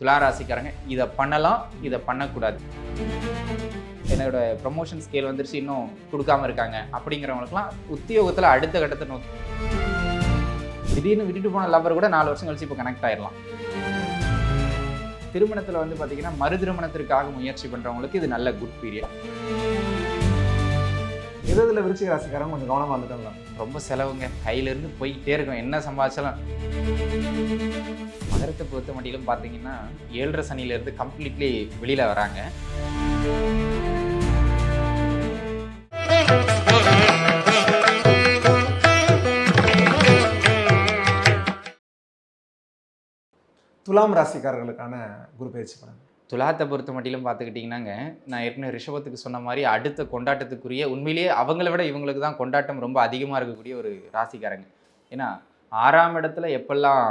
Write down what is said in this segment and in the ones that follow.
துளாராசிக்காரங்க இதை பண்ணலாம் இதை பண்ணக்கூடாது. என்னோட ப்ரொமோஷன் ஸ்கேல் வந்துருச்சு இன்னும் கொடுக்காம இருக்காங்க. அப்படிங்கிறவங்களுக்குலாம் உத்தியோகத்தில் அடுத்த கட்டத்தை நோக்கி. திடீர்னு விட்டுட்டு போன லவர் கூட நாலு வருஷம் கழிச்சு இப்போ கனெக்ட் ஆயிடலாம். திருமணத்தில் வந்து பார்த்தீங்கன்னா மறு திருமணத்திற்காக முயற்சி பண்ணுறவங்களுக்கு இது நல்ல குட் பீரியட் இருபதுல விருச்சிக ராசிக்காரங்க கொஞ்சம் கவனமாக வந்துட்டோம்ல ரொம்ப செலவுங்க. கையிலேருந்து போய்கிட்டே இருக்கும் என்ன சம்பாதிச்சாலும். மகரத்தை பொறுத்த மட்டிலும் பார்த்தீங்கன்னா ஏழரை சனியிலேருந்து கம்ப்ளீட்லி வெளியில் வராங்க. துலாம் ராசிக்காரர்களுக்கான குரு பயிற்சி பலன். துலாத்தை பொறுத்த மட்டிலும் பார்த்துக்கிட்டிங்கன்னாங்க நான் ஏற்கனவே ரிஷபத்துக்கு சொன்ன மாதிரி அடுத்த கொண்டாட்டத்துக்குரிய உண்மையிலேயே அவங்கள விட இவங்களுக்கு தான் கொண்டாட்டம் ரொம்ப அதிகமாக இருக்கக்கூடிய ஒரு ராசிக்காரங்க. ஏன்னா ஆறாம் இடத்துல எப்பெல்லாம்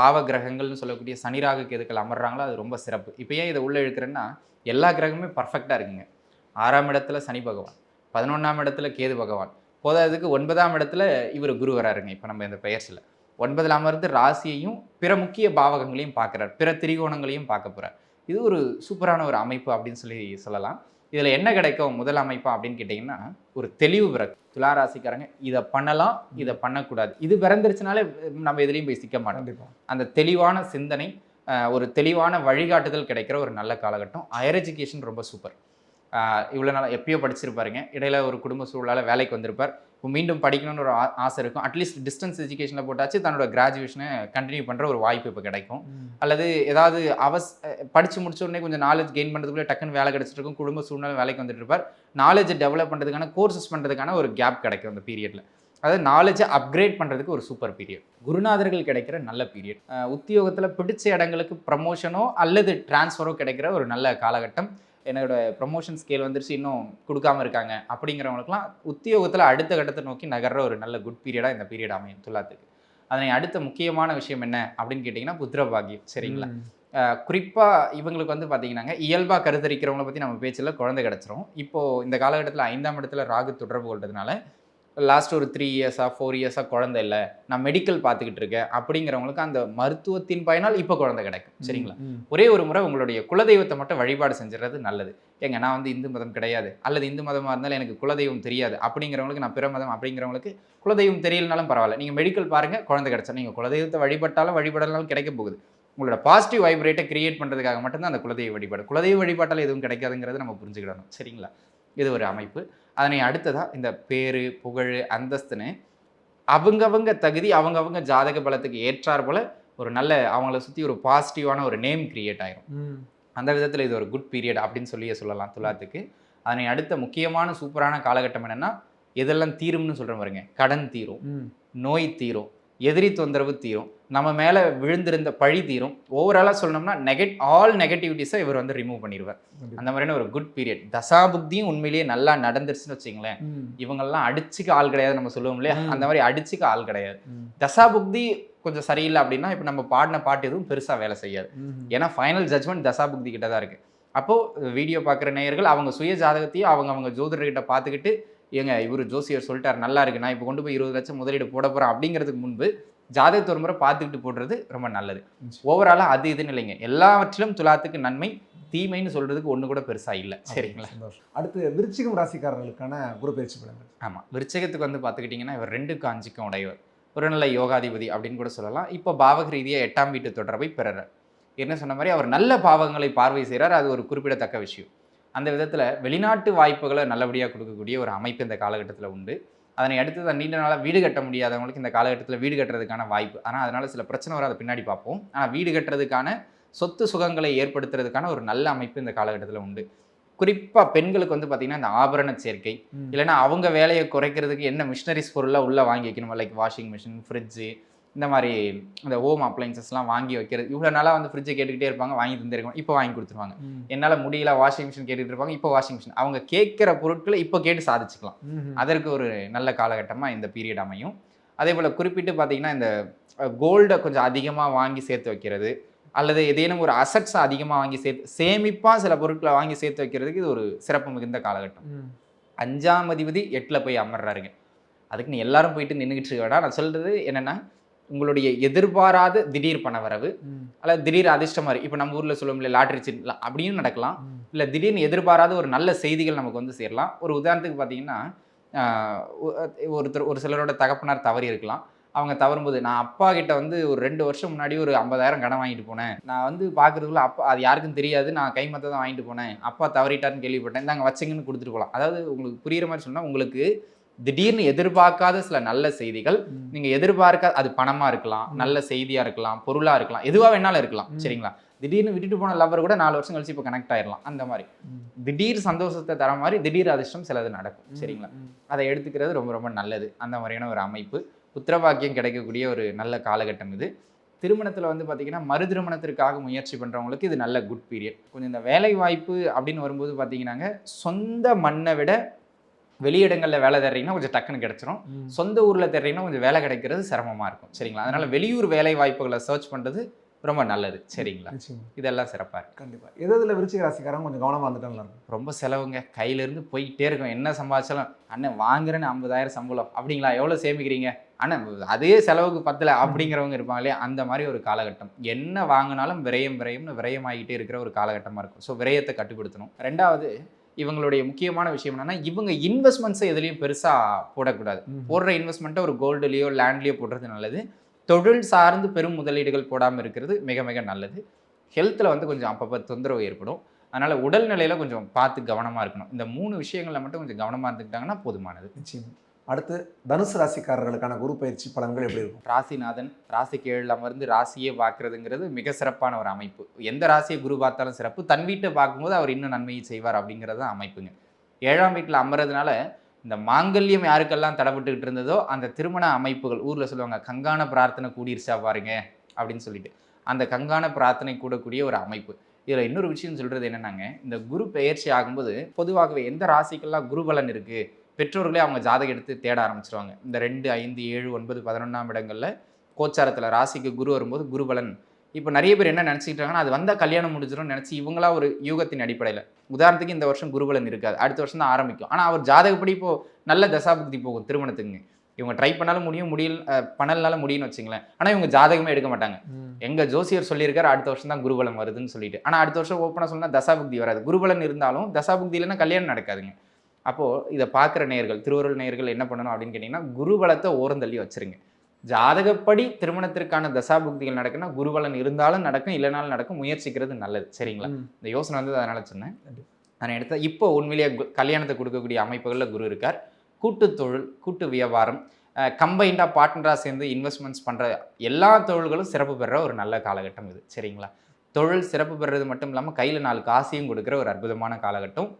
பாவ கிரகங்கள்னு சொல்லக்கூடிய சனிராக கேதுக்கள் அமர்றாங்களோ அது ரொம்ப சிறப்பு. இப்போ ஏன் இதை உள்ளே இழுக்கிறேன்னா எல்லா கிரகமுமே பர்ஃபெக்டாக இருக்குங்க. ஆறாம் இடத்துல சனி பகவான் பதினொன்றாம் இடத்துல கேது பகவான். போதாததுக்கு ஒன்பதாம் இடத்துல இவர் குரு வராருங்க இப்போ நம்ம இந்த பெயர்ஸில் ஒன்பதில் அமர்ந்து ராசியையும் பிற முக்கிய பாவகங்களையும் பார்க்குறார். பிற திரிகோணங்களையும் பார்க்க போகிறார் இது ஒரு சூப்பரான ஒரு அமைப்பு அப்படின்னு சொல்லி சொல்லலாம். இதில் என்ன கிடைக்கும் முதல் அமைப்பா அப்படின்னு கேட்டிங்கன்னா ஒரு தெளிவு பிறகு துளாராசிக்காரங்க இதை பண்ணலாம் இதை பண்ணக்கூடாது. இது பிறந்துருச்சுனாலே நம்ம எதுலேயும் போய் சிக்க மாட்டோம். அந்த தெளிவான சிந்தனை ஒரு தெளிவான வழிகாட்டுதல் கிடைக்கிற ஒரு நல்ல காலகட்டம். ஹையர் எஜுகேஷன் ரொம்ப சூப்பர் இவ்வளோ நாள் எப்பயோ படிச்சிருப்பாருங்க. இடையில ஒரு குடும்ப சூழலால் வேலைக்கு வந்திருப்பார். மீண்டும் படிக்கணும்னு ஒரு ஆசை இருக்கும். அட்லீஸ்ட் டிஸ்டன்ஸ் எஜுகேஷனில் போட்டாச்சு தன்னோட கிராஜுவேஷனை கண்டினியூ பண்ணுற ஒரு வாய்ப்பு இப்போ கிடைக்கும். அல்லது ஏதாவது அவஸ் படிச்சு முடிச்ச உடனே கொஞ்சம் நாலேஜ் கெயின் பண்ணுறதுக்குள்ளே டக்குன்னு வேலை கிடைச்சிட்டு இருக்கும். குடும்ப சூழ்நிலை வேலைக்கு வந்துட்டு இருப்பார். நாலேஜை டெவலப் பண்ணுறதுக்கான கோர்சஸ் பண்ணுறதுக்கான ஒரு கேப் கிடைக்கும் அந்த பீரியடில் அதாவது நாலேஜை அப்கிரேட் பண்ணுறதுக்கு ஒரு சூப்பர் பீரியட் குருநாதர்கள் கிடைக்கிற நல்ல பீரியட் உத்தியோகத்தில் பிடிச்ச இடங்களுக்கு ப்ரமோஷனோ அல்லது டிரான்ஸ்ஃபரோ கிடைக்கிற ஒரு நல்ல காலகட்டம். என்னோட ப்ரமோஷன் ஸ்கேல் வந்துருச்சு இன்னும் கொடுக்காம இருக்காங்க. அப்படிங்கிறவங்களுக்குலாம் உத்தியோகத்தில் அடுத்த கட்டத்தை நோக்கி நகர்ற ஒரு நல்ல குட் பீரியடாக இந்த பீரியட் அமையும் துலாத்துக்கு. அதனை அடுத்த முக்கியமான விஷயம் என்ன அப்படின்னு கேட்டிங்கன்னா புத்திரபாகியம் சரிங்களா? குறிப்பாக இவங்களுக்கு வந்து பார்த்தீங்கன்னாங்க இயல்பாக கருத்தரிக்கிறவங்கள பற்றி நம்ம பேச்சில் குழந்தை கிடச்சிரும். இப்போது இந்த காலகட்டத்தில் ஐந்தாம் இடத்துல ராகு தொடர்பு கொள்றதுனால லாஸ்ட் ஒரு த்ரீ இயர்ஸாக ஃபோர் இயர்ஸாக குழந்தை இல்லை. நான் மெடிக்கல் பார்த்துக்கிட்டு இருக்கேன். அப்படிங்கிறவங்களுக்கு அந்த மருத்துவத்தின் பயனால் இப்போ குழந்தை கிடைக்கும். சரிங்களா? ஒரே ஒரு முறை உங்களுடைய குலதெய்வத்தை மட்டும் வழிபாடு செஞ்சுறது நல்லது. ஏங்க நான் வந்து இந்து மதம் கிடையாது. அல்லது இந்து மதமாக இருந்தாலும் எனக்கு குலதெய்வம் தெரியாது. அப்படிங்கிறவங்களுக்கு நான் பிற மதம் அப்படிங்கிறவங்களுக்கு குலதெய்வம் தெரியலனாலும் பரவாயில்ல. நீங்கள் மெடிக்கல் பாருங்கள் குழந்தை கிடைச்சா. நீங்கள் குலதெய்வத்தை வழிபட்டாலும் வழிபடலாம் கிடைக்க போகுது. உங்களோட பாசிட்டிவ் வைப்ரேட்டை கிரியேட் பண்ணுறதுக்காக மட்டும்தான் அந்த குலதெய்வ வழிபாடு. குலதெய்வ வழிபாட்டால் எதுவும் கிடைக்காதுங்கிறத நம்ம புரிஞ்சுக்கிடணும். சரிங்களா? இது ஒரு அமைப்பு. அதனை அடுத்ததாக இந்த பேரு புகழ் அந்தஸ்துன்னு அவங்கவங்க தகுதி அவங்கவங்க ஜாதக பலத்துக்கு ஏற்றார் போல ஒரு நல்ல அவங்கள சுற்றி ஒரு பாசிட்டிவான ஒரு நேம் கிரியேட் ஆயிரும். அந்த விதத்தில் இது ஒரு குட் பீரியட் அப்படின்னு சொல்லியே சொல்லலாம் துலாத்துக்கு. அதனை அடுத்த முக்கியமான சூப்பரான காலகட்டம் என்னன்னா எதெல்லாம் தீரும்னு சொல்கிறேன் பாருங்க. கடன் தீரும். நோய் தீரும். எதிரி தொந்தரவு தீரும். நம்ம மேலே விழுந்திருந்த பழி தீரும். ஓவராலாக சொல்லணும்னா நெகட் ஆல் நெகட்டிவிட்டிஸை இவர் வந்து ரிமூவ் பண்ணிடுவார். அந்த மாதிரியான ஒரு குட் பீரியட் தசாபுக்தியும் உண்மையிலேயே நல்லா நடந்துருச்சுன்னு வச்சுங்களேன். இவங்கெல்லாம் அடிச்சுக்க ஆள் கிடையாது நம்ம சொல்லுவோம் இல்லையா. அந்த மாதிரி அடிச்சுக்க ஆள் கிடையாது. தசாபுக்தி கொஞ்சம் சரியில்லை அப்படின்னா இப்போ நம்ம பாடின பாட்டு எதுவும் பெருசாக வேலை செய்யாது. ஏன்னா ஃபைனல் ஜட்மெண்ட் தசாபுக்தி கிட்ட தான் இருக்குது அப்போது வீடியோ பார்க்குற நேயர்கள் அவங்க சுய ஜாதகத்தையும் அவங்க அவங்க ஜோதிடர்கிட்ட பார்த்துக்கிட்டு ஏங்க இவர் ஜோசியர் சொல்லிட்டார் நல்லா இருக்கு நான் இப்போ கொண்டு போய் இருபது லட்சம் முதலீடு போட போகிறேன் அப்படிங்கிறதுக்கு முன்பு ஜாதகத்தை ஒரு முறை பார்த்துக்கிட்டு போடுறது ரொம்ப நல்லது. ஓவராலாக அது இதுன்னு இல்லைங்க. எல்லாவற்றிலும் துலாத்துக்கு நன்மை தீமைன்னு சொல்கிறதுக்கு ஒன்று கூட பெருசாக இல்லை. சரிங்களா? அடுத்து விருச்சிகம் ராசிக்காரர்களுக்கான குரு பயிற்சி பலன்கள். ஆமாம் விருச்சகத்துக்கு வந்து பார்த்துக்கிட்டிங்கன்னா இவர் ரெண்டுக்கு அஞ்சுக்கும் உடையவர். ஒரு நல்ல யோகாதிபதி அப்படின்னு கூட சொல்லலாம். இப்போ பாவக ரீதியாக எட்டாம் வீட்டு தொடர்பை பெறுறார். என்ன சொன்ன மாதிரி அவர் நல்ல பாவங்களை பார்வை செய்கிறார் அது ஒரு குறிப்பிடத்தக்க விஷயம். அந்த விதத்தில் வெளிநாட்டு வாய்ப்புகளை நல்லபடியாக கொடுக்கக்கூடிய ஒரு அமைப்பு இந்த காலகட்டத்தில் உண்டு. அதனை அடுத்து நீண்ட நாளாக வீடு கட்ட முடியாதவங்களுக்கு இந்த காலகட்டத்தில் வீடு கட்டுறதுக்கான வாய்ப்பு. ஆனால் அதனால் சில பிரச்சனை வர அதை பின்னாடி பார்ப்போம். ஆனால் வீடு கட்டுறதுக்கான சொத்து சுகங்களை ஏற்படுத்துறதுக்கான ஒரு நல்ல அமைப்பு இந்த காலகட்டத்தில் உண்டு. குறிப்பாக பெண்களுக்கு வந்து பார்த்திங்கன்னா இந்த ஆபரண சேர்க்கை. இல்லைன்னா அவங்க வேலையை குறைக்கிறதுக்கு என்ன மிஷினரிஸ் பொருளாக உள்ளே வாங்கி வைக்கணுமா? லைக் வாஷிங் மிஷின் ஃப்ரிட்ஜு இந்த மாதிரி இந்த ஹோம் அப்ளைன்சஸ்லாம் வாங்கி வைக்கிறது. இவ்வளோ நாளாக வந்து ஃப்ரிட்ஜை கேட்டுக்கிட்டே இருப்பாங்க. வாங்கி தந்திருக்கோம் இப்போ வாங்கி கொடுத்துருவாங்க. என்னால் முடியல வாஷிங் மிஷின் கேட்டுட்டு இருப்பாங்க. இப்போ வாஷிங் மிஷின் அவங்க கேட்குற பொருட்களை இப்போ கேட்டு சாதிச்சுக்கலாம். அதற்கு ஒரு நல்ல காலகட்டமாக இந்த பீரியட் அமையும். அதே போல் குறிப்பிட்டு பார்த்தீங்கன்னா இந்த கோல்டை கொஞ்சம் அதிகமாக வாங்கி சேர்த்து வைக்கிறது அல்லது ஏதேனும் ஒரு அசட்ஸை அதிகமாக வாங்கி சேர்த்து சேமிப்பாக சில பொருட்களை வாங்கி சேர்த்து வைக்கிறதுக்கு இது ஒரு சிறப்பு மிகுந்த காலகட்டம். அஞ்சாம் அதிபதி எட்டில் போய் அமர்றாருங்க. அதுக்கு நீ எல்லாரும் போயிட்டு நின்றுக்கிட்டு இருக்க வேண்டாம் நான் சொல்கிறது என்னென்னா உங்களுடைய எதிர்பாராத திடீர் பணவரவு அல்லது திடீர் அதிர்ஷ்டம் மாதிரி இப்போ நம்ம ஊரில் சொல்லுவோம் இல்லை லாட்ரி சீட் அப்படின்னு நடக்கலாம். இல்லை திடீர்னு எதிர்பாராத ஒரு நல்ல செய்திகள் நமக்கு வந்து சேரலாம். ஒரு உதாரணத்துக்கு பார்த்தீங்கன்னா ஒருத்தர் ஒரு சிலரோட தகப்பனார் தவறி இருக்கலாம். அவங்க தவறும்போது நான் அப்பா கிட்ட வந்து ஒரு ரெண்டு வருஷம் முன்னாடி ஒரு ஐம்பதாயிரம் கடன் வாங்கிட்டு போனேன். நான் வந்து பார்க்கறதுக்குள்ள அப்பா அது யாருக்கும் தெரியாது. நான் கைமத்த தான் வாங்கிட்டு போனேன். அப்பா தவறிட்டாருன்னு கேள்விப்பட்டேன். இந்தாங்க வச்சுங்கன்னு கொடுத்துட்டு போகலாம் அதாவது உங்களுக்கு புரியுற மாதிரி சொன்னால் உங்களுக்கு திடீர்னு எதிர்பார்க்காத சில நல்ல செய்திகள் நீங்க எதிர்பார்க்க அது பணமா இருக்கலாம். நல்ல செய்தியா இருக்கலாம் பொருளா இருக்கலாம் எதுவா வேணாலும் இருக்கலாம். சரிங்களா? திடீர்னு விட்டுட்டு போன லவர் கூட நாலு வருஷம் கழிச்சு இப்போ கனெக்ட் ஆயிடலாம் அந்த மாதிரி. திடீர் சந்தோஷத்தை தர மாதிரி திடீர் அதிர்ஷ்டம் சிலது நடக்கும் சரிங்களா? அதை எடுத்துக்கிறது ரொம்ப ரொம்ப நல்லது அந்த மாதிரியான ஒரு அமைப்பு. புத்திரபாக்கியம் கிடைக்கக்கூடிய ஒரு நல்ல காலகட்டம் இது. திருமணத்தில் வந்து பார்த்தீங்கன்னா மறு திருமணத்திற்காக முயற்சி பண்ணுறவங்களுக்கு இது நல்ல குட் பீரியட் கொஞ்சம் இந்த வேலை வாய்ப்பு அப்படின்னு வரும்போது பார்த்தீங்கன்னாங்க சொந்த மண்ணை விட வெளியிடங்களில் வேலை தேடுறீங்கன்னா கொஞ்சம் டக்குன்னு கிடைச்சிரும். சொந்த ஊரில் தேடுறீங்கன்னா கொஞ்சம் வேலை கிடைக்கிறது சிரமமாக இருக்கும். சரிங்களா? அதனால வெளியூர் வேலை வாய்ப்புகளை சர்ச் பண்ணுறது ரொம்ப நல்லது. சரிங்களா? இதெல்லாம் சிறப்பாக இருக்கு. கண்டிப்பா. எது எதுல விருச்சிக ராசிக்காரங்க கொஞ்சம் கவனமா இருந்துட்டா நல்லா இருக்கும்? ரொம்ப செலவுங்க. கையிலேருந்து போயிட்டே இருக்கும். என்ன சம்பாதிச்சாலும் அண்ணன் வாங்குறேன்னு ஐம்பதாயிரம் சம்பளம். அப்படிங்களா? எவ்வளோ சேமிக்கிறீங்க? அண்ணன் அதே செலவுக்கு பத்தல. அப்படிங்கிறவங்க இருப்பாங்க இல்லையா? அந்த மாதிரி ஒரு காலகட்டம். என்ன வாங்கினாலும் விரயம் விரயம்னு விரயமாகிட்டே இருக்கிற ஒரு காலகட்டமாக இருக்கும். ஸோ விரயத்தை கட்டுப்படுத்தணும். ரெண்டாவது இவங்களுடைய முக்கியமான விஷயம் என்னன்னா இவங்க இன்வெஸ்ட்மெண்ட்ஸை எதுலேயும் பெருசாக போடக்கூடாது. போடுற இன்வெஸ்ட்மெண்ட்டை ஒரு கோல்டுலேயோ லேண்ட்லேயோ போடுறது நல்லது. தொழில் சார்ந்து பெரும் முதலீடுகள் போடாமல் இருக்கிறது மிக மிக நல்லது. ஹெல்த்தில் வந்து கொஞ்சம் அப்பப்போ தொந்தரவு ஏற்படும். அதனால் உடல்நிலையில் கொஞ்சம் பார்த்து கவனமாக இருக்கணும். இந்த மூணு விஷயங்களில் மட்டும் கொஞ்சம் கவனமாக இருந்துக்கிட்டாங்கன்னா போதுமானது. நிச்சயமா. அடுத்து தனுசு ராசிக்காரர்களுக்கான குரு பயிற்சி பலன்கள் எப்படி இருக்கும்? ராசிநாதன் ராசிக்கு ஏழில் அமர்ந்து ராசியே பார்க்கறதுங்கிறது மிக சிறப்பான ஒரு அமைப்பு. எந்த ராசியை குரு பார்த்தாலும் சிறப்பு. தன் வீட்டை பார்க்கும்போது அவர் இன்னும் நன்மையை செய்வார் அப்படிங்கிறது தான் அமைப்புங்க. ஏழாம் வீட்டில் அமர்றதுனால இந்த மாங்கல்யம் யாருக்கெல்லாம் தடைப்பட்டுக்கிட்டு இருந்ததோ அந்த திருமண அமைப்புகள் ஊரில் சொல்லுவாங்க கங்கான பிரார்த்தனை கூடிருச்சா பாருங்க அப்படின்னு சொல்லிட்டு. அந்த கங்கான பிரார்த்தனை கூடக்கூடிய ஒரு அமைப்பு. இதில் இன்னொரு விஷயம் சொல்கிறது என்னென்னாங்க இந்த குரு பெயர்ச்சி ஆகும்போது பொதுவாகவே எந்த ராசிக்கெல்லாம் குருபலன் இருக்குது பெற்றோர்களே அவங்க ஜாதகம் எடுத்து தேட ஆரம்பிச்சிருவாங்க. இந்த ரெண்டு ஐந்து ஏழு ஒன்பது பதினொன்றாம் இடங்களில் கோச்சாரத்தில் ராசிக்கு குரு வரும்போது குருபலன். இப்போ நிறைய பேர் என்ன நினச்சிக்கிட்டாங்கன்னா அது வந்தால் கல்யாணம் முடிஞ்சிடும்னு நினச்சி இவங்களா ஒரு யூகத்தின் அடிப்படையில். உதாரணத்துக்கு இந்த வருஷம் குருபலன் இருக்காது. அடுத்த வருஷம் தான் ஆரம்பிக்கும். ஆனால் அவர் ஜாதகப்படி இப்போ நல்ல தசாபுக்தி போகும் திருமணத்துக்கு. இவங்க ட்ரை பண்ணாலும் முடியும் முடியல பண்ணலனால முடியும்னு வச்சுங்களேன். ஆனால் இவங்க ஜாதகமே எடுக்க மாட்டாங்க. எங்க ஜோசியர் சொல்லியிருக்காரு அடுத்த வருஷம் தான் குருபலன் வருதுன்னு சொல்லிட்டு. ஆனா அடுத்த வருஷம் ஓப்பனாக சொன்னா தசாபுக்தி வராது. குருபலன் இருந்தாலும் தசாபுக்தி இல்லைன்னா கல்யாணம் நடக்காதுங்க. அப்போ இதை பார்க்குற நேயர்கள் திருவருள் நேயர்கள் என்ன பண்ணணும் அப்படின்னு கேட்டிங்கன்னா குருபலத்தை ஓரந்தள்ளி வச்சிருங்க. ஜாதகப்படி திருமணத்திற்கான தசாபுக்திகள் நடக்குன்னா குருபலன் இருந்தாலும் நடக்கும் இல்லைனாலும் நடக்கும் முயற்சிக்கிறது நல்லது. சரிங்களா? இந்த யோசனை வந்து அதனால சொன்னேன். நான் எடுத்த இப்போ உண்மையிலேயே கல்யாணத்தை கொடுக்கக்கூடிய அமைப்புகளில் குரு இருக்கார். கூட்டு தொழில் கூட்டு வியாபாரம் கம்பைண்டாக பார்ட்னராக சேர்ந்து இன்வெஸ்ட்மெண்ட்ஸ் பண்ணுற எல்லா தொழில்களும் சிறப்பு பெற ஒரு நல்ல காலகட்டம் இது. சரிங்களா? தொழில் சிறப்பு பெறுறது மட்டும் இல்லாமல் கையில் நாலு காசையும் கொடுக்குற ஒரு அற்புதமான காலகட்டம்.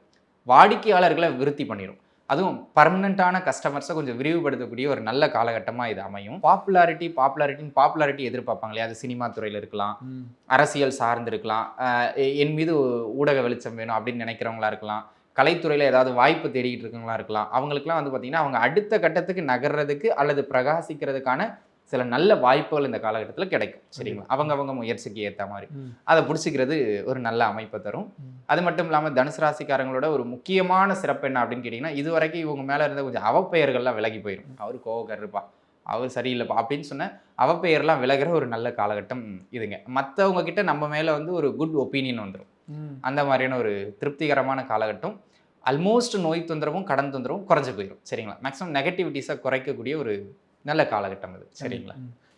வாடிக்கையாளர்களை விருத்தி பண்ணிடும் அதுவும் பர்மனண்ட்டான கஸ்டமர்ஸை கொஞ்சம் விரிவுபடுத்தக்கூடிய ஒரு நல்ல காலகட்டமாக இது அமையும். பாப்புலாரிட்டி பாப்புலாரிட்டின்னு பாப்புலாரிட்டி எதிர்பார்ப்பாங்க இல்லையா அது சினிமா துறையில் இருக்கலாம். அரசியல் சார்ந்து இருக்கலாம். என் மீது ஊடக வெளிச்சம் வேணும் அப்படின்னு நினைக்கிறவங்களா இருக்கலாம். கலைத்துறையில் ஏதாவது வாய்ப்பு தேடிக்கிட்டு இருக்கவங்களா இருக்கலாம். அவங்களுக்குலாம் வந்து பார்த்திங்கன்னா அவங்க அடுத்த கட்டத்துக்கு நகர்றதுக்கு அல்லது பிரகாசிக்கிறதுக்கான சில நல்ல வாய்ப்புகள் இந்த காலகட்டத்தில் கிடைக்கும். சரிங்களா? அவங்க அவங்க முயற்சிக்கு ஏற்ற மாதிரி. அதை பிடிச்சிக்கிறது ஒரு நல்ல அமைப்பை தரும். அது மட்டும் இல்லாமல் தனுசு ராசிக்காரங்களோட ஒரு முக்கியமான சிறப்பு என்ன அப்படின்னு கேட்டிங்கன்னா இது வரைக்கும் இவங்க மேலே இருந்த கொஞ்சம் அவப்பெயர்கள்லாம் விலகி போயிடும் அவர் கோவக்காரர் இருப்பா அவர் சரியில்லைப்பா அப்படின்னு சொன்ன அவப்பெயர்லாம் விலகிற ஒரு நல்ல காலகட்டம் இதுங்க. மற்றவங்க கிட்ட நம்ம மேலே வந்து ஒரு குட் ஒப்பீனியன் வந்துடும் அந்த மாதிரியான ஒரு திருப்திகரமான காலகட்டம். ஆல்மோஸ்ட் நோய் தொந்தரவும் கடன் தொந்தரவும் குறைஞ்சு போயிடும் சரிங்களா? மேக்ஸிமம் நெகட்டிவிட்டிஸை குறைக்கக்கூடிய ஒரு நல்ல காலகட்டம் இது சரிங்களா.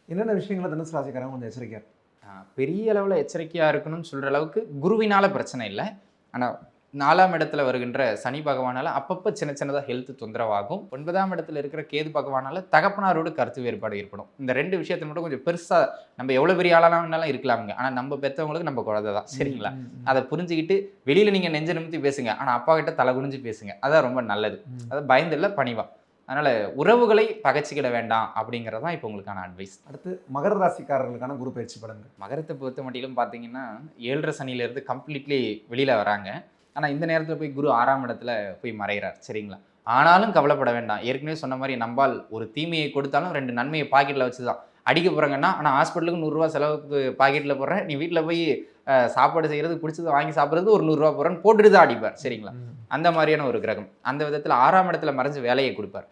என்னென்ன விஷயங்களை தனுசு ராசிக்காரங்க கொஞ்சம் எச்சரிக்கையா இருக்கும்? ஆஹ் பெரிய அளவில் எச்சரிக்கையாக இருக்கணும்னு சொல்கிற அளவுக்கு குருவினால பிரச்சனை இல்லை. ஆனால் நாலாம் இடத்துல வருகின்ற சனி பகவானால அப்பப்போ சின்ன சின்னதாக ஹெல்த் தொந்தரவாகும். ஒன்பதாம் இடத்துல இருக்கிற கேது பகவானால தகப்பனாரோடு கருத்து வேறுபாடு ஏற்படும். இந்த ரெண்டு விஷயத்தை மட்டும் கொஞ்சம் பெருசாக நம்ம எவ்வளோ பெரிய ஆளானாலும் இருக்கலாமுங்க ஆனால் நம்ம பெற்றவங்களுக்கு நம்ம குழந்தை தான். சரிங்களா? அதை புரிஞ்சுக்கிட்டு வெளியில் நீங்கள் நெஞ்ச நிமித்தி பேசுங்க. ஆனால் அப்பா கிட்ட தலை குனிஞ்சு பேசுங்க. அதான் ரொம்ப நல்லது. அது பயந்து இல்லை பணிவா. அதனால உறவுகளை பகைச்சிக்கிட வேண்டாம் அப்படிங்கிறது தான் இப்போ உங்களுக்கான அட்வைஸ் அடுத்து மகர ராசிக்காரர்களுக்கான குரு பயிற்சி பலன்கள். மகரத்தை பொறுத்த மட்டிலும் பார்த்தீங்கன்னா ஏழரை சனியிலேருந்து கம்ப்ளீட்லி வெளியில் வராங்க. ஆனால் இந்த நேரத்தில் போய் குரு ஆறாம் இடத்துல போய் மறைகிறார் சரிங்களா? ஆனாலும் கவலைப்பட வேண்டாம். ஏற்கனவே சொன்ன மாதிரி நம்பால் ஒரு தீமையை கொடுத்தாலும் ரெண்டு நன்மையை பாக்கெட்டில் வச்சு தான் அடிக்க போகிறாங்கன்னா ஆனால் ஹாஸ்பிட்டலுக்கு நூறுரூவா செலவுக்கு பாக்கெட்டில் போடுறேன். நீ வீட்டில் போய் சாப்பாடு செய்கிறது பிடிச்சது வாங்கி சாப்பிட்றது ஒரு நூறுரூவா போடுறேன்னு போட்டுட்டு தான் அடிப்பார். சரிங்களா? அந்த மாதிரியான ஒரு கிரகம். அந்த விதத்தில் ஆறாம் இடத்துல மறைஞ்சு வேலையை கொடுப்பார்.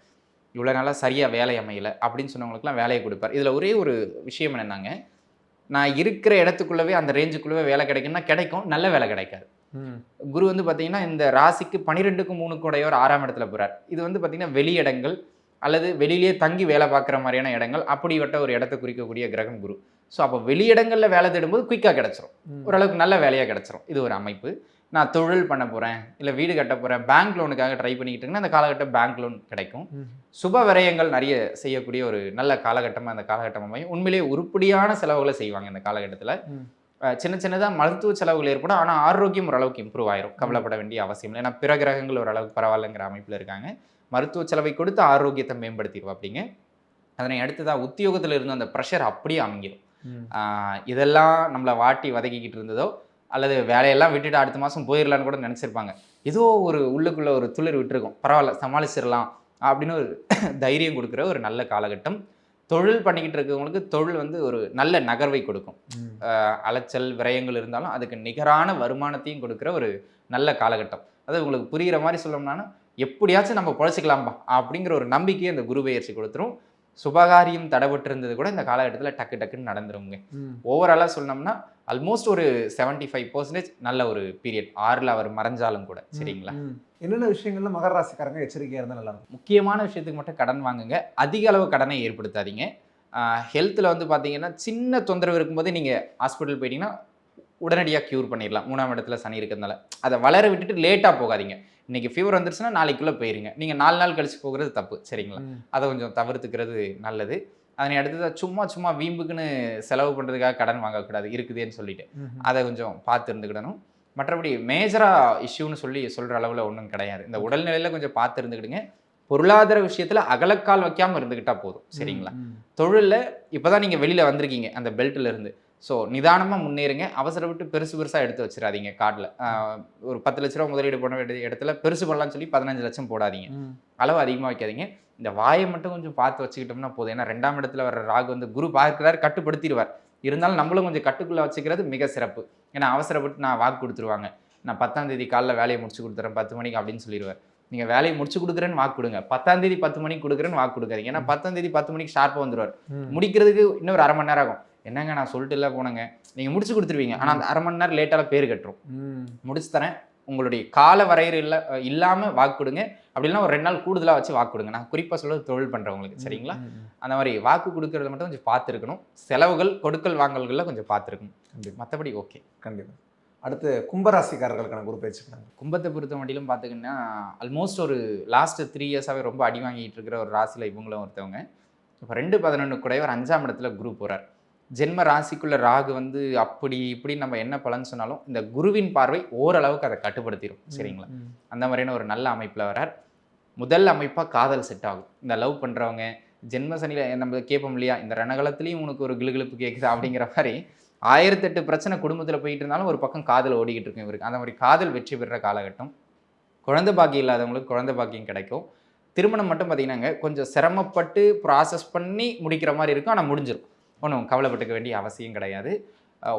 இவ்வளோ நாளாக சரியாக வேலை அமையல அப்படின்னு சொன்னவங்களுக்குலாம் வேலையை கொடுப்பார். இதில் ஒரே ஒரு விஷயம் என்னன்னாங்க நான் இருக்கிற இடத்துக்குள்ளவே அந்த ரேஞ்சுக்குள்ளவே வேலை கிடைக்கும்னா கிடைக்கும் நல்ல வேலை கிடைக்காது. குரு வந்து பார்த்தீங்கன்னா இந்த ராசிக்கு பன்னிரெண்டுக்கு மூணுக்கு உடையவர் ஆறாம் இடத்துல போகிறார் இது வந்து பார்த்தீங்கன்னா வெளி இடங்கள் அல்லது வெளியிலேயே தங்கி வேலை பார்க்குற மாதிரியான இடங்கள் அப்படிப்பட்ட ஒரு இடத்தை குறிக்கக்கூடிய கிரகம் குரு. ஸோ அப்போ வெளி இடங்களில் வேலை தேடும்போது குயிக்காக கிடச்சிரும். ஓரளவுக்கு நல்ல வேலையாக கிடச்சிரும். இது ஒரு அமைப்பு. நான் தொழில் பண்ண போகிறேன் இல்லை வீடு கட்ட போகிறேன் பேங்க் லோனுக்காக ட்ரை பண்ணிக்கிட்டு இருக்கேன்னா அந்த காலகட்டம் பேங்க் லோன் கிடைக்கும். சுப விரயங்கள் நிறைய செய்யக்கூடிய ஒரு நல்ல காலகட்டமாக அந்த காலகட்டம் அமையும். உண்மையிலேயே உருப்படியான செலவுகளை செய்வாங்க இந்த காலகட்டத்தில். சின்ன சின்னதாக மருத்துவ செலவுகள் ஏற்படும் ஆனால் ஆரோக்கியம் ஓரளவுக்கு இம்ப்ரூவ் ஆயிரும். கவலைப்பட வேண்டிய அவசியம் இல்லை. ஏன்னா பிற கிரகங்கள் ஓரளவுக்கு பரவாயில்லைங்கிற அமைப்பில் இருக்காங்க. மருத்துவ செலவை கொடுத்து ஆரோக்கியத்தை மேம்படுத்திடுவா அப்படிங்க. அதனை அடுத்ததாக உத்தியோகத்தில் இருந்த அந்த ப்ரெஷர் அப்படியே அமைங்கிடும் இதெல்லாம் நம்மளை வாட்டி வதக்கிக்கிட்டு இருந்ததோ அல்லது வேலையெல்லாம் விட்டுட்டு அடுத்த மாதம் போயிடலான்னு கூட நினச்சிருப்பாங்க. ஏதோ ஒரு உள்ளுக்குள்ள ஒரு துளிர் விட்டுருக்கும். பரவாயில்ல சமாளிச்சிடலாம் அப்படின்னு ஒரு தைரியம் கொடுக்குற ஒரு நல்ல காலகட்டம். தொழில் பண்ணிக்கிட்டு இருக்கவங்களுக்கு தொழில் வந்து ஒரு நல்ல நகர்வை கொடுக்கும். அலைச்சல் விரயங்கள் இருந்தாலும் அதுக்கு நிகரான வருமானத்தையும் கொடுக்குற ஒரு நல்ல காலகட்டம். அது உங்களுக்கு புரிகிற மாதிரி சொல்லணும்னா எப்படியாச்சும் நம்ம பொழைச்சிக்கலாம்பா அப்படிங்கிற ஒரு நம்பிக்கையை அந்த குரு பெயர்ச்சி கொடுத்துரும். சுபகாரியம் தடைபட்டு இருந்தது கூட இந்த காலகட்டத்தில் டக்கு டக்குன்னு நடந்துருங்க ஓவராலாக சொன்னோம்னா ஆல்மோஸ்ட் ஒரு 75% ஃபைவ் பர்சன்டேஜ் நல்ல ஒரு பீரியட் ஆறில் அவர் மறைஞ்சாலும் கூட. சரிங்களா? என்னென்ன விஷயங்கள்ல மகர ராசிக்காரங்க எச்சரிக்கையா இருந்தா நல்லா இருக்கும்? முக்கியமான விஷயத்துக்கு மட்டும் கடன் வாங்குங்க. அதிக அளவு கடனை ஏற்படுத்தாதீங்க. ஹெல்த்தில் வந்து பார்த்தீங்கன்னா சின்ன தொந்தரவு இருக்கும்போது நீங்கள் ஹாஸ்பிட்டல் போயிட்டீங்கன்னா உடனடியாக க்யூர் பண்ணிடலாம். மூணாம் இடத்துல சனி இருக்கிறதுனால. அதை வளர விட்டுட்டு லேட்டாக போகாதீங்க. இன்னைக்கு ஃபீவர் வந்துருச்சுன்னா நாளைக்குள்ளே போயிருங்க. நீங்கள் நாலு நாள் கழிச்சு போகிறது தப்பு. சரிங்களா? அதை கொஞ்சம் தவிர்த்துக்கிறது நல்லது. அதனை அடுத்ததாக சும்மா சும்மா வீம்புக்குன்னு செலவு பண்ணுறதுக்காக கடன் வாங்கக்கூடாது இருக்குதேன்னு சொல்லிட்டு. அதை கொஞ்சம் பார்த்து இருந்துக்கிடணும். மற்றபடி மேஜராக இஷ்யூன்னு சொல்லி சொல்கிற அளவில் ஒன்றும் கிடையாது. இந்த உடல்நிலையில் கொஞ்சம் பார்த்து இருந்துக்கிடுங்க. பொருளாதார விஷயத்தில் அகலக்கால் வைக்காமல் இருந்துக்கிட்டா போதும். சரிங்களா? தொழிலில் இப்போ தான் நீங்கள் வெளியில் வந்திருக்கீங்க அந்த பெல்ட்டில் இருந்து. ஸோ நிதானமாக முன்னேறுங்க. அவசரப்பட்டு பெருசு பெருசாக எடுத்து வச்சிடாதீங்க கார்டில். ஒரு பத்து லட்ச ரூபா முதலீடு பண்ண வேண்டிய இடத்துல பெருசு பண்ணலாம்னு சொல்லி பதினஞ்சு லட்சம் போடாதீங்க. அளவு அதிகமாக வைக்காதீங்க. இந்த வாயை மட்டும் கொஞ்சம் பார்த்து வச்சுக்கிட்டோம்னா போதும். ஏன்னா ரெண்டாம் இடத்துல வர ராகு வந்து குரு பார்க்கிறார் கட்டுப்படுத்திடுவார். இருந்தாலும் நம்மளும் கொஞ்சம் கட்டுக்குள்ளே வச்சுக்கிறது மிக சிறப்பு. ஏன்னா அவசரப்பட்டு நான் வாக்கு கொடுத்துருவாங்க. நான் பத்தாம் தேதி காலைல வேலையை முடிச்சு கொடுத்துறேன் பத்து மணிக்கு அப்படின்னு சொல்லிடுவார். நீங்கள் வேலையை முடிச்சு கொடுக்குறேன்னு வாக்கு கொடுங்க. பத்தாம் தேதி பத்து மணிக்கு கொடுக்குறேன்னு வாக்கு கொடுக்காதீங்க. ஏன்னா பத்தாம் தேதி பத்து மணிக்கு ஷார்ப்பாக வந்துருவார். முடிக்கிறதுக்கு இன்னும் ஒரு அரை மணி நேரம் ஆகும். என்னங்க நான் சொல்லிட்டு இல்லை போனேங்க. நீங்கள் முடிச்சு கொடுத்துருவீங்க. ஆனால் அந்த அரை மணி நேரம் லேட்டாக பேர் கட்டுரும். முடிச்சு தரேன். உங்களுடைய கால வரையறை இல்லை இல்லாமல் வாக்கு கொடுங்க. அப்படின்னா ஒரு ரெண்டு நாள் கூடுதலாக வச்சு வாக்கு கொடுங்க. நான் குறிப்பாக சொல்றது தொழில் பண்ணுறவங்களுக்கு சரிங்களா? அந்த மாதிரி வாக்கு கொடுக்கறத மட்டும் கொஞ்சம் பார்த்துருக்கணும். செலவுகள் கொடுக்கல் வாங்கல்களில் கொஞ்சம் பார்த்துருக்கணும். கண்டிப்பா. மற்றபடி ஓகே. கண்டிப்பா. அடுத்து கும்பராசிக்காரர்களுக்கான குரு பயிற்சி பலன்கள். கும்பத்தை பொறுத்த மட்டிலும் பார்த்திங்கன்னா ஆல்மோஸ்ட் ஒரு லாஸ்ட் த்ரீ இயர்ஸாகவே ரொம்ப அடி வாங்கிட்டு இருக்கிற ஒரு ராசியில் இவங்களும் ஒருத்தவங்க. இப்போ ரெண்டு பதினொன்று கூட ஒரு அஞ்சாம் இடத்துல குரு போகிறார் ஜென்ம ராசிக்குள்ள ராகு வந்து அப்படி இப்படி நம்ம என்ன பலன் சொன்னாலும் இந்த குருவின் பார்வை ஓரளவுக்கு அதை கட்டுப்படுத்திடும் சரிங்களா. அந்த மாதிரியான ஒரு நல்ல அமைப்பில் வரார் முதல் அமைப்பாக காதல் செட் ஆகும். இந்த லவ் பண்ணுறவங்க ஜென்ம சனியில் நம்ம கேட்போம் இல்லையா? இந்த ரணகலத்துலேயும் உனக்கு ஒரு கிளுகிளுப்பு கேட்குது அப்படிங்கிற மாதிரி ஆயிரத்தெட்டு பிரச்சனை குடும்பத்தில் போயிட்டு இருந்தாலும் ஒரு பக்கம் காதல் ஓடிக்கிட்டு இருக்கும் இவருக்கு. அந்த மாதிரி காதல் வெற்றி பெறுற காலகட்டம். குழந்தை பாக்கியம் இல்லாதவங்களுக்கு குழந்தை பாக்கியம் கிடைக்கும். திருமணம் மட்டும் பார்த்தீங்கன்னாங்க கொஞ்சம் சிரமப்பட்டு ப்ராசஸ் பண்ணி முடிக்கிற மாதிரி இருக்கும். ஆனால் முடிஞ்சிடும் ஒன்றும் கவலைப்பட்டுக்க வேண்டிய அவசியம் கிடையாது.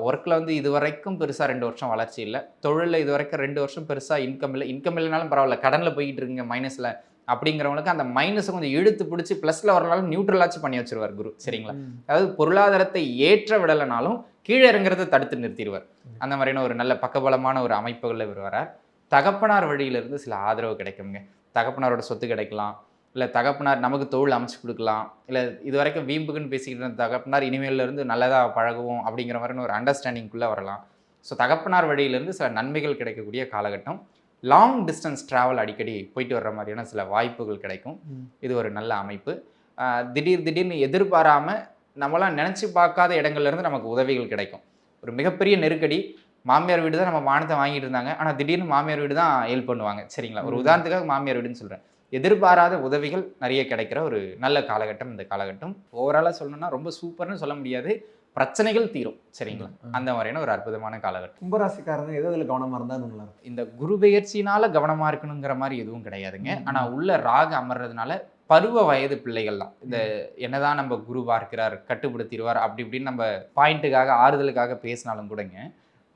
ஒர்க்கில் வந்து இது வரைக்கும் பெருசாக ரெண்டு வருஷம் வளர்ச்சி இல்லை. தொழிலில் இது வரைக்கும் ரெண்டு வருஷம் பெருசாக இன்கம் இல்லை. இன்கம் இல்லைனாலும் பரவாயில்ல கடனில் போய்கிட்டு இருக்குங்க மைனஸில் அப்படிங்கிறவங்களுக்கு அந்த மைனஸை கொஞ்சம் இழுத்து பிடிச்சி ப்ளஸில் வரனாலும் நியூட்ரலாச்சும் பண்ணி வச்சிருவார் குரு சரிங்களா. அதாவது பொருளாதாரத்தை ஏற்ற விடலைனாலும் கீழே இறங்குறதை தடுத்து நிறுத்திடுவார். அந்த மாதிரியான ஒரு நல்ல பக்கபலமான ஒரு அமைப்புகளில் இவர் வரார். தகப்பனார் வழியிலிருந்து சில ஆதரவு கிடைக்குங்க தகப்பனாரோட சொத்து கிடைக்கலாம். இல்லை தகப்பனார் நமக்கு தொழில் அமைச்சு கொடுக்கலாம். இல்லை இது வரைக்கும் வீம்புக்குன்னு பேசிக்கிட்டு இருந்த தகப்பனார் இனிமேல்ல இருந்து நல்லதாக பழகுவோம் அப்படிங்கிற மாதிரியான ஒரு அண்டர்ஸ்டாண்டிங்குள்ளே வரலாம். ஸோ தகப்பனார் வழியிலிருந்து சில நன்மைகள் கிடைக்கக்கூடிய காலகட்டம். லாங் டிஸ்டன்ஸ் ட்ராவல் அடிக்கடி போயிட்டு வர்ற மாதிரியான சில வாய்ப்புகள் கிடைக்கும். இது ஒரு நல்ல அமைப்பு. திடீர் திடீர்னு எதிர்பாராம நம்மளாம் நினச்சி பார்க்காத இடங்கள்ல இருந்து நமக்கு உதவிகள் கிடைக்கும். ஒரு மிகப்பெரிய நெருக்கடி. மாமியார் வீடு தான் நம்ம மானத்தை வாங்கிட்டு இருந்தாங்க. ஆனால் திடீர்னு மாமியார் வீடு தான் ஹெல்ப் பண்ணுவாங்க. சரிங்களா? ஒரு. உதாரணத்துக்காக மாமியார் வீடுன்னு சொல்கிறேன் எதிர்பாராத உதவிகள் நிறைய கிடைக்கிற ஒரு நல்ல காலகட்டம் இந்த காலகட்டம். ஓவராலாக சொல்லணும்னா ரொம்ப சூப்பர்னு சொல்ல முடியாது. பிரச்சனைகள் தீரும். சரிங்களா. அந்த மாதிரியான ஒரு அற்புதமான காலகட்டம். கும்பராசிக்காரங்க எது எதுல கவனமா இருந்தா இன்னும் நல்லா இந்த குரு பெயர்ச்சினால கவனமா இருக்கணுங்கிற மாதிரி எதுவும் கிடையாதுங்க. ம். ஆனா உள்ள ராகு அமர்றதுனால பருவ வயது பிள்ளைகள் தான் இந்த என்னதான் நம்ம குரு பார்க்கிறார் கட்டுப்படுத்திடுவார் அப்படி இப்படின்னு நம்ம பாயிண்ட்டுக்காக ஆறுதலுக்காக பேசினாலும் கூடங்க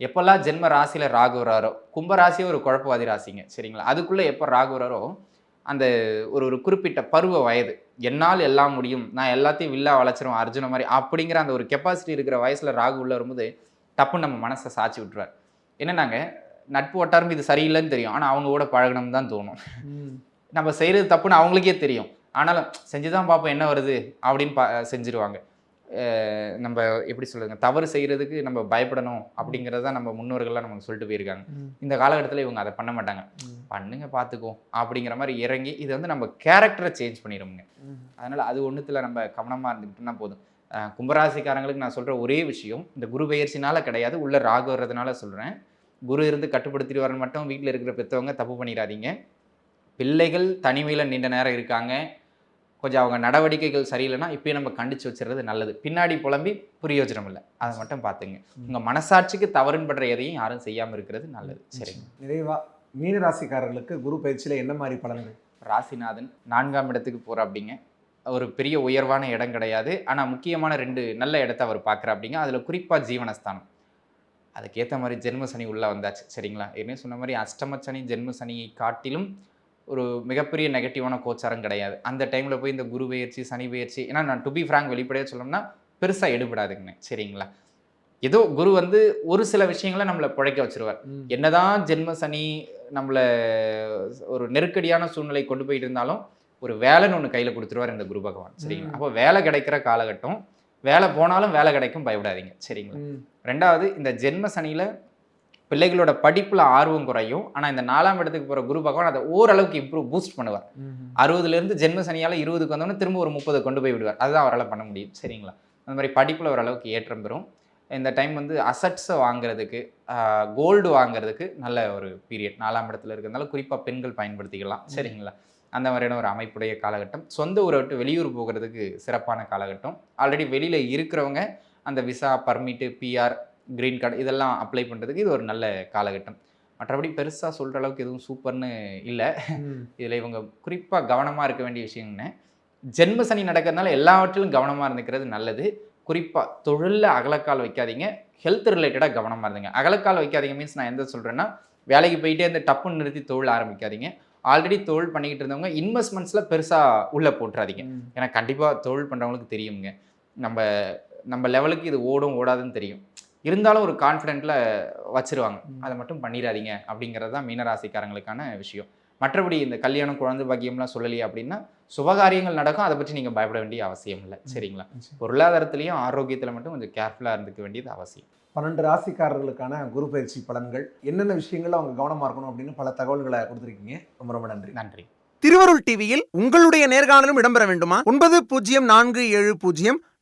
எப்பெல்லாம் ஜென்ம ராசியில ராகு வராரோ கும்ப ராசியே ஒரு குழப்பவாதி ராசிங்க. சரிங்களா? அதுக்குள்ள எப்போ ராகு வராரோ அந்த ஒரு ஒரு குறிப்பிட்ட பருவ வயது. என்னால் எல்லாம் முடியும். நான் எல்லாத்தையும் வில்லா வளர்ச்சிரும் அர்ஜுன மாதிரி அப்படிங்கிற அந்த ஒரு கெப்பாசிட்டி இருக்கிற வயசுல ராகு உள்ள வரும்போது டப்புன்னு நம்ம மனசை சாச்சி விட்டுருவார். என்னன்னாங்க? நட்பு வட்டாரம் இது சரியில்லைன்னு தெரியும். ஆனால் அவங்க கூட பழகணும்னு தான் தோணும். நம்ம செய்கிறது தப்புன்னு அவங்களுக்கே தெரியும். ஆனாலும் செஞ்சு தான் பார்ப்போம் என்ன வருது? அப்படின்னு பா செஞ்சுருவாங்க. நம்ம எப்படி சொல்லுங்க தவறு செய்கிறதுக்கு நம்ம பயப்படணும் அப்படிங்கிறத நம்ம முன்னோர்கள்லாம் நமக்கு சொல்லிட்டு போயிருக்காங்க. இந்த காலகட்டத்தில் இவங்க அதை பண்ண மாட்டாங்க. பண்ணுங்க பார்த்துக்கோ அப்படிங்கிற மாதிரி இறங்கி இது வந்து நம்ம கேரக்டரை சேஞ்ச் பண்ணிடுவோங்க அதனால் அது ஒன்றுத்தில் நம்ம கவனமாக இருந்துக்கிட்டோம்னா போதும். கும்பராசிக்காரங்களுக்கு நான் சொல்கிற ஒரே விஷயம் இந்த குரு பெயர்ச்சினால கிடையாது உள்ள ராகு வர்றதுனால சொல்கிறேன் குரு இருந்து கட்டுப்படுத்திட்டு மட்டும் வீட்டில் இருக்கிற பெற்றவங்க தப்பு பண்ணிடாதீங்க. பிள்ளைகள் தனிமையில் நீண்ட நேரம் இருக்காங்க. கொஞ்சம் அவங்க நடவடிக்கைகள் சரியில்லைன்னா இப்பயே நம்ம கண்டிச்சு வச்சிடுறது நல்லது. பின்னாடி புலம்பி பிரயோஜனம் இல்லை. அதை மட்டும் பார்த்துங்க உங்கள் மனசாட்சிக்கு தவறுன்னு படுற எதையும் யாரும் செய்யாமல் இருக்கிறது நல்லது. சரிங்க நிறைவா மீன ராசிக்காரர்களுக்கு குரு பயிற்சியில என்ன மாதிரி பலன்கள்? ராசிநாதன் நான்காம் இடத்துக்கு போகிற அப்படிங்க ஒரு பெரிய உயர்வான இடம் கிடையாது. ஆனால் முக்கியமான ரெண்டு நல்ல இடத்த அவர் பார்க்குற அப்படிங்க அதில் குறிப்பாக ஜீவனஸ்தானம். அதுக்கேற்ற மாதிரி ஜென்ம சனி உள்ளே வந்தாச்சு. சரிங்களா? ஏற்கனவே சொன்ன மாதிரி அஷ்டம சனி ஜென்ம சனியை காட்டிலும் ஒரு மிகப்பெரிய நெகட்டிவான கோச்சாரம் கிடையாது. அந்த டைமில் போய் இந்த குரு பயிற்சி சனி பயிற்சி ஏன்னா நான் டு பி ஃப்ராங்க் வெளிப்படையாக சொல்லணும்னா பெருசாக எடுபடாதுங்கண்ணே சரிங்களா? ஏதோ குரு வந்து ஒரு சில விஷயங்களை நம்மளை பிழைக்க வச்சிருவார். என்னதான் ஜென்ம சனி நம்மளை ஒரு நெருக்கடியான சூழ்நிலை கொண்டு போயிட்டு இருந்தாலும் ஒரு வேலைன்னு ஒன்று கையில் கொடுத்துருவார் இந்த குரு பகவான். சரிங்களா. அப்போ வேலை கிடைக்கிற காலகட்டம் வேலை போனாலும் வேலை கிடைக்கும் பயப்படாதீங்க. சரிங்களா? ரெண்டாவது இந்த ஜென்ம சனியில் பிள்ளைகளோட படிப்பில் ஆர்வம் குறையும். ஆனால் இந்த நாலாம் இடத்துக்கு போகிற குரு பகவான் அதை ஓரளவுக்கு இம்ப்ரூவ் பூஸ்ட் பண்ணுவார். அறுபதுலேருந்து ஜென்ம சனியால் இருபதுக்கு வந்தோடனே திரும்ப ஒரு முப்பது கொண்டு போய் விடுவார். அதுதான் அவரால் பண்ண முடியும். சரிங்களா? அந்த மாதிரி படிப்பில் ஓரளவுக்கு ஏற்றம் பெறும். இந்த டைம் வந்து அசட்ஸை வாங்குறதுக்கு கோல்டு வாங்குறதுக்கு நல்ல ஒரு பீரியட் நாலாம் இடத்துல இருக்கிறதுனால குறிப்பாக பெண்கள் பயன்படுத்திக்கலாம். சரிங்களா? அந்த மாதிரியான ஒரு அமைப்புடைய காலகட்டம். சொந்த ஊரை விட்டு வெளியூர் போகிறதுக்கு சிறப்பான காலகட்டம். ஆல்ரெடி வெளியில் இருக்கிறவங்க அந்த visa permit PR green card இதெல்லாம் அப்ளை பண்ணுறதுக்கு இது ஒரு நல்ல காலகட்டம். மற்றபடி பெருசாக சொல்கிற அளவுக்கு எதுவும் சூப்பர்னு இல்லை. இதில் இவங்க குறிப்பாக கவனமாக இருக்க வேண்டிய விஷயம்னு ஜென்ம சனி நடக்கிறதுனால எல்லாவற்றிலும் கவனமாக இருந்துக்கிறது நல்லது. குறிப்பாக தொழிலில் அகலக்கால் வைக்காதீங்க. ஹெல்த் ரிலேட்டடாக கவனமாக இருந்துங்க. அகலக்கால் வைக்காதீங்க மீன்ஸ் நான் எந்த சொல்கிறேன்னா வேலைக்கு போயிட்டே இந்த டப்புன்னு நிறுத்தி தொழில் ஆரம்பிக்காதீங்க. ஆல்ரெடி தொழில் பண்ணிக்கிட்டு இருந்தவங்க இன்வெஸ்ட்மெண்ட்ஸில் பெருசாக உள்ளே போட்டுறாதீங்க. ஏன்னா கண்டிப்பாக தொழில் பண்ணுறவங்களுக்கு தெரியுங்க. நம்ம நம்ம லெவலுக்கு இது ஓடும் ஓடாதுன்னு தெரியும். இருந்தாலும் ஒரு கான்ஃபிடென்ட்டில் வச்சிருவாங்க. அதை மட்டும் பண்ணிடாதீங்க அப்படிங்கிறது தான் மீனராசிக்காரங்களுக்கான விஷயம். மற்றபடி இந்த கல்யாணம் குழந்தை பாக்கியம்லாம் சொல்லலையே அப்படின்னா சுபகாரியங்கள் நடக்கும். அதை பற்றி நீங்கள் பயப்பட வேண்டிய அவசியம் இல்லை. சரிங்களா? பொருளாதாரத்துலேயும் ஆரோக்கியத்தில் மட்டும் கொஞ்சம் கேர்ஃபுல்லாக இருந்துக்க வேண்டியது அவசியம். பன்னெண்டு ராசிக்காரர்களுக்கான குரு பயிற்சி பலன்கள் என்னென்ன விஷயங்கள்ல அவங்க கவனமா இருக்கணும் அப்படின்னு பல தகவல்களை கொடுத்துருக்கீங்க. ரொம்ப ரொம்ப நன்றி. நன்றி. திருவருள் டிவியில் உங்களுடைய நேர்காணலும் இடம்பெற வேண்டுமா? ஒன்பது பூஜ்ஜியம் நான்கு ஏழு பூஜ்ஜியம்